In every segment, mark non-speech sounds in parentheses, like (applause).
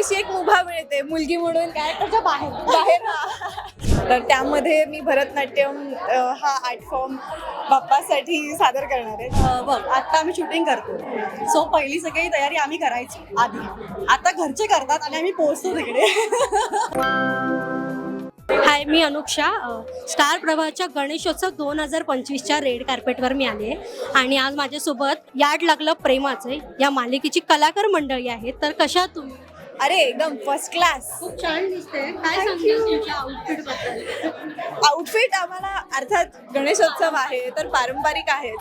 थोडीशी एक मुभा मिळते मुलगी म्हणून कॅरेक्टरच्या बाहेर. बाहेर हा. तर त्यामध्ये मी भरतनाट्यम हा आर्ट फॉर्म बाप्पासाठी सादर करणार आहे. बघ आता आम्ही शूटिंग करतो. सो पहिली सगळी तयारी आम्ही करायची आधी. आता घरचे करतात आणि आम्ही पोहोचतो तिकडे. हाय मी अनुक्षा. स्टार प्रवाहाच्या गणेशोत्सव दोन हजार पंचवीसच्या रेड कार्पेटवर मी आले आणि आज माझ्यासोबत याड लागलं प्रेमाचे या मालिकेची कलाकार मंडळी आहेत. तर कशा तुम्ही? अरे एकदम फर्स्ट क्लास खूप छान दिसते काय आउटफिटबद्दल? आउटफिट आम्हाला अर्थात गणेशोत्सव आहे तर पारंपरिक आहेच.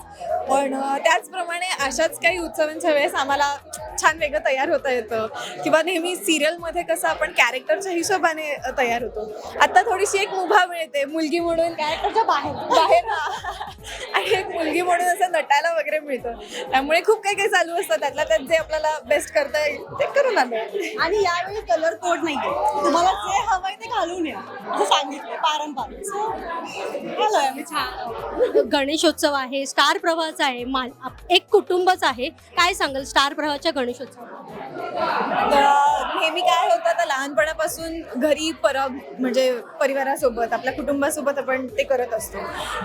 पण त्याचप्रमाणे अशाच काही उत्सवांच्या वेळेस आम्हाला छान वेगळं तयार होता येतं. किंवा नेहमी सिरियलमध्ये कसं आपण कॅरेक्टरच्या हिशोबाने तयार होतो. आता थोडीशी एक मुभा मिळते मुलगी म्हणून. कॅरेक्टरच्या बाहेर. बाहेर. (laughs) आणि एक मुलगी म्हणून असं नटायला वगैरे मिळतं. त्यामुळे खूप काही काही चालू असतं. त्यातल्या त्यात जे आपल्याला बेस्ट करता येईल ते करून आलं आणि यावेळी कलर कोड नाहीये. तुम्हाला जे हवंय ते घालून या. असं सांगितलं पारंपरिक. सो गणेशोत्सव आहे स्टार प्रवाहाचा आहे माल आप- एक कुटुंबच आहे. काय सांगाल स्टार प्रवाहाच्या गणेशोत्सव हे नेहमी काय होतं तर लहानपणापासून घरी परब म्हणजे परिवारासोबत आपल्या कुटुंबासोबत आपण ते करत असतो.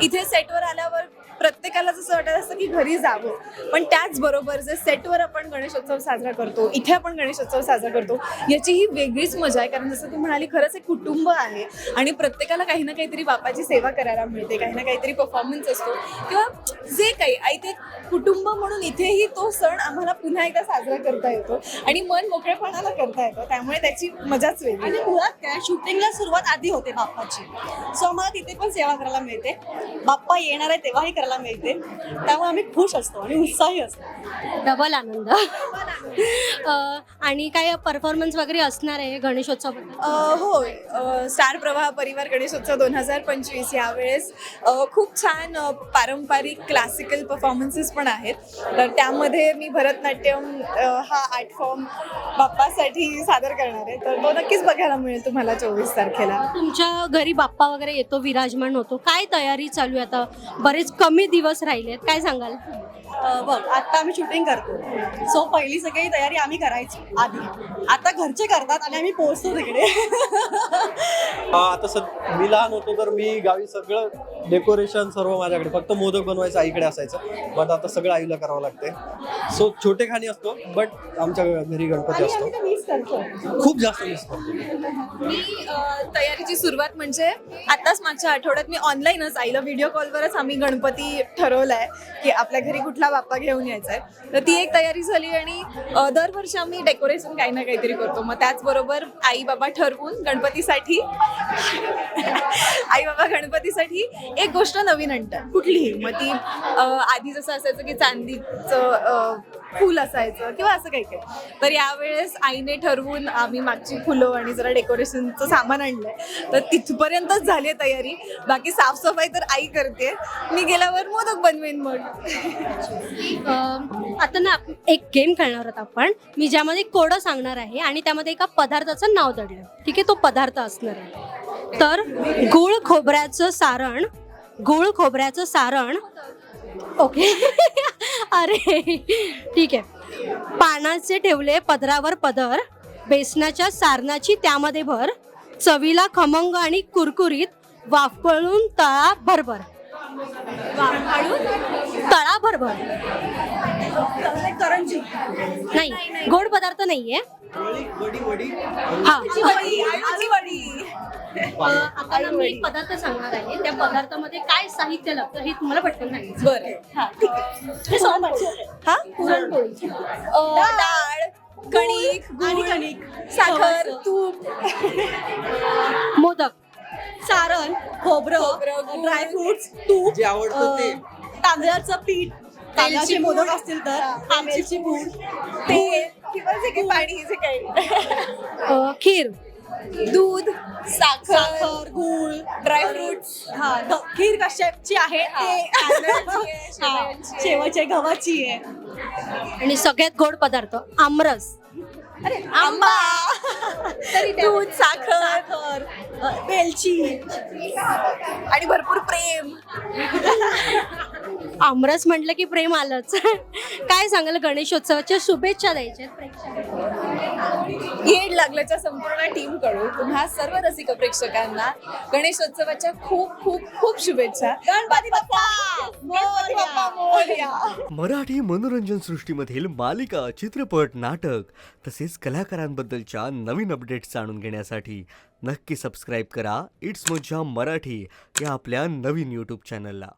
इथे सेटवर आल्यावर प्रत्येकाला जसं वाटत असतं की घरी जावं. पण त्याचबरोबर जे सेटवर आपण गणेशोत्सव साजरा करतो इथे आपण गणेशोत्सव साजरा करतो याची ही वेगळीच मजा आहे. कारण जसं तू म्हणाली खरंच एक कुटुंब आहे आणि प्रत्येकाला काही ना काहीतरी बापाची सेवा करायला मिळते काही ना काहीतरी परफॉर्मन्स असतो. किंवा जे काही आय ते कुटुंब म्हणून इथेही तो सण आम्हाला पुन्हा एकदा साजरा करता येतो. आणि मन मोकळेपणाला करता येतो. त्यामुळे त्याची मजाच वेगळी आणि मुळात काय शूटिंगला सुरुवात आधी होते बाप्पाची. सो आम्हाला तिथे पण सेवा करायला मिळते. बाप्पा येणार आहे तेव्हाही करायला मिळते. त्यामुळे आम्ही खुश असतो आणि उत्साही असतो. डबल आनंद. आणि काय परफॉर्मन्स वगैरे असणार आहे गणेशोत्सव हो स्टार प्रवाह परिवार गणेशोत्सव दोन हजार पंचवीस यावेळेस खूप छान पारंपरिक क्लासिकल परफॉर्मन्सेस पण आहेत. तर त्यामध्ये मी भरतनाट्यम हा आर्ट फॉर्म बाप्पासाठी सादर करणार आहे. तर तो नक्कीच बघायला मिळेल तुम्हाला चोवीस तारखेला. तुमच्या घरी बाप्पा वगैरे येतो विराजमान होतो. काय तयारी चालू आहे आता? बरेच कमी दिवस राहिलेत काय सांगाल? बघ आता आम्ही शूटिंग करतो. सो पहिली सगळी तयारी आम्ही करायची आधी. आता घरचे करतात आणि आम्ही पोहोचतो तिकडे. हा, आता सद मी लहान होतो तर मी गावी सगळं डेकोरेशन सर्व माझ्याकडे. फक्त मोदक बनवायचं आईकडे असायचं. बट आता सगळं आईला करावं लागते सो छोटे खाणी असतो बट आमच्या घरी गणपती असतो. मिस करतो खूप जास्त मिस करतो. मी तयारीची सुरुवात म्हणजे आताच मागच्या आठवड्यात मी ऑनलाईनच आईला व्हिडिओ कॉलवरच आम्ही गणपती ठरवलाय की आपल्या घरी कुठला बाप्पा घेऊन यायचा आहे तर ती एक तयारी झाली आणि दरवर्षी आम्ही डेकोरेशन काही ना काहीतरी करतो. मग त्याचबरोबर आई बाबा ठरवून गणपतीसाठी आई बाबा गणपतीसाठी एक गोष्ट नवीन आणतात कुठलीही. मग ती आधी जसं असायचं की चांदीचं फूल असायचं किंवा असं काही काही. तर यावेळेस आईने ठरवून आम्ही मागची फुलं आणि जरा डेकोरेशनचं सामान आणलंय. तर तिथपर्यंतच झाली आहे तयारी. बाकी साफसफाई तर आई करते. मी गेल्यावर मोदक बनवेन मग. आता ना एक गेम खेळणार आहोत आपण. मी ज्यामध्ये कोडं सांगणार आहे आणि त्यामध्ये एका पदार्थाचं नाव दडलं ठीक आहे तो पदार्थ असणार आहे. तर गुळ खोबऱ्याचं सारण गुळ खोबऱ्याचं सारण ओके. अरे ठीक आहे. पानाचे ठेवले पदरावर पदर बेसनाच्या सारणाची त्यामध्ये भर चवीला खमंग आणि कुरकुरीत वाफळून तळा भरभर. वाफाळून तळा भरभर. करंजी नाही गोड पदार्थ नाहीये. हा. आता ना मी एक पदार्थ सांगणार आहे. त्या पदार्थामध्ये काय साहित्य लागतं हे तुम्हाला पटकन सांगायचं. बरं. हा. ठीक आहे हे सोमवारचे आहे. हा? पुरणपोळी. अ, डाळ कणिक आणि गूळ, कणिक. साखर. तूप. मोदक. सारण खोबरं. ड्रायफ्रुट्स तूप जे आवडतं ते. अं, तांदळाचं पीठ. तांदळाचे पूड. मोदक असतील तर. आमचीची पूड. तेल किंवा जे काही पाणी जे काही. अ, खीर. दूध साखर गूळ ड्रायफ्रुट्स हा (laughs) ग- खीर कशाची आहे? ते (laughs) हा, गव्हाची आहे. आणि सगळ्यात गोड पदार्थ आमरस. आंबा. दूध साखर अं, वेलची. आणि भरपूर प्रेम. (laughs) आमरस म्हटलं की प्रेम आलंच. काय सांगाल गणेशोत्सवाच्या शुभेच्छा द्यायच्या येड लागल्याच्या संपूर्ण टीमकडून तुम्हा सर्व रसिक प्रेक्षकांना गणेशोत्सवाच्या खूप खूप खूप शुभेच्छा. गणपती बाप्पा! गणपती बाप्पा मोरया. मराठी मनोरंजन सृष्टीमधील मालिका चित्रपट नाटक तसेच कलाकारांबद्दलच्या नवीन अपडेट्स जाणून घेण्यासाठी नक्की सबस्क्राईब करा. इट्स मज्जा मराठी या आपल्या नवीन यूट्यूब चॅनलला